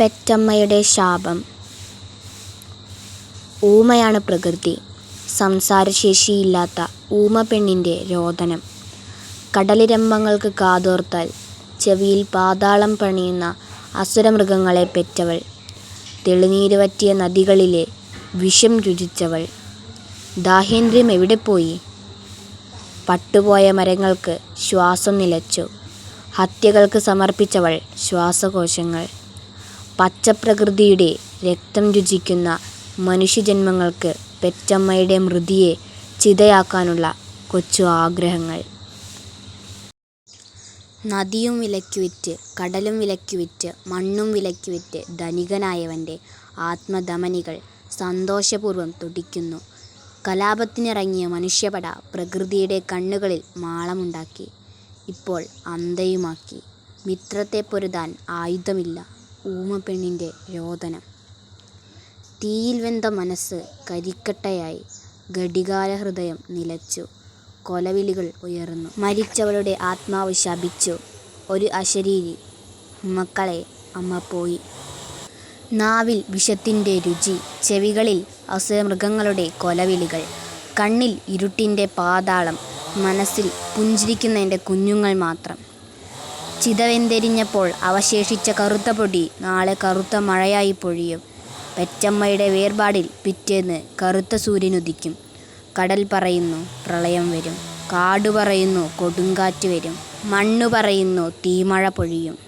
പെറ്റമ്മയുടെ ശാപം. ഊമയാണ് പ്രകൃതി. സംസാരശേഷിയില്ലാത്ത ഊമ പെണ്ണിന്റെ രോദനം. കടലിരമ്പങ്ങൾക്ക് കാതോർത്താൽ ചെവിയിൽ പാതാളം പണിയുന്ന അസുരമൃഗങ്ങളെ പെറ്റവൾ. തെളിനീര് വറ്റിയ നദികളിലെ വിഷം രുചിച്ചവൾ. ദാഹേന്ദ്രിയം എവിടെ പോയി? പട്ടുപോയ മരങ്ങൾക്ക് ശ്വാസം നിലച്ചു. ഹത്യകൾക്ക് സമർപ്പിച്ചവൾ ശ്വാസകോശങ്ങൾ. പച്ചപ്രകൃതിയുടെ രക്തം രുചിക്കുന്ന മനുഷ്യജന്മങ്ങൾക്ക് പെറ്റമ്മയുടെ മൃതിയെ ചിതയാക്കാനുള്ള കൊച്ചു ആഗ്രഹങ്ങൾ. നദിയും വിലയ്ക്ക് വിറ്റ് കടലും വിലയ്ക്ക് വിറ്റ് മണ്ണും വിലയ്ക്ക് വിറ്റ് ധനികനായവന്റെ ആത്മധമനികൾ സന്തോഷപൂർവം തുടിക്കുന്നു. കലാപത്തിനിറങ്ങിയ മനുഷ്യപട പ്രകൃതിയുടെ കണ്ണുകളിൽ മാളമുണ്ടാക്കി ഇപ്പോൾ അന്തയുമാക്കി മിത്രത്തെ പൊരുതാൻ ആയുധമില്ല. ഊമപ്പെണ്ണിന്റെ രോദനം. തീയിൽ വെന്ത മനസ്സ് കരിക്കട്ടയായി ഘടികാരഹൃദയം നിലച്ചു. കൊലവിളികൾ ഉയർന്നു. മരിച്ചവളുടെ ആത്മാവ് ശപിച്ചു. ഒരു അശരീരി. മക്കളെ അമ്മ പോയി. നാവിൽ വിഷത്തിന്റെ രുചി. ചെവികളിൽ അസുരമൃഗങ്ങളുടെ കൊലവിളികൾ. കണ്ണിൽ ഇരുട്ടിന്റെ പാതാളം. മനസ്സിൽ പുഞ്ചിരിക്കുന്ന എന്റെ കുഞ്ഞുങ്ങൾ മാത്രം. ചിതവെന്തെരിഞ്ഞപ്പോൾ അവശേഷിച്ച കറുത്ത പൊടി നാളെ കറുത്ത മഴയായി പൊഴിയും. പെറ്റമ്മയുടെ വേർപാടിൽ പിറ്റേന്ന് കറുത്ത സൂര്യനുദിക്കും കടൽ പറയുന്നു പ്രളയം വരും. കാട് പറയുന്നു കൊടുങ്കാറ്റ് വരും. മണ്ണു പറയുന്നു തീമഴ പൊഴിയും.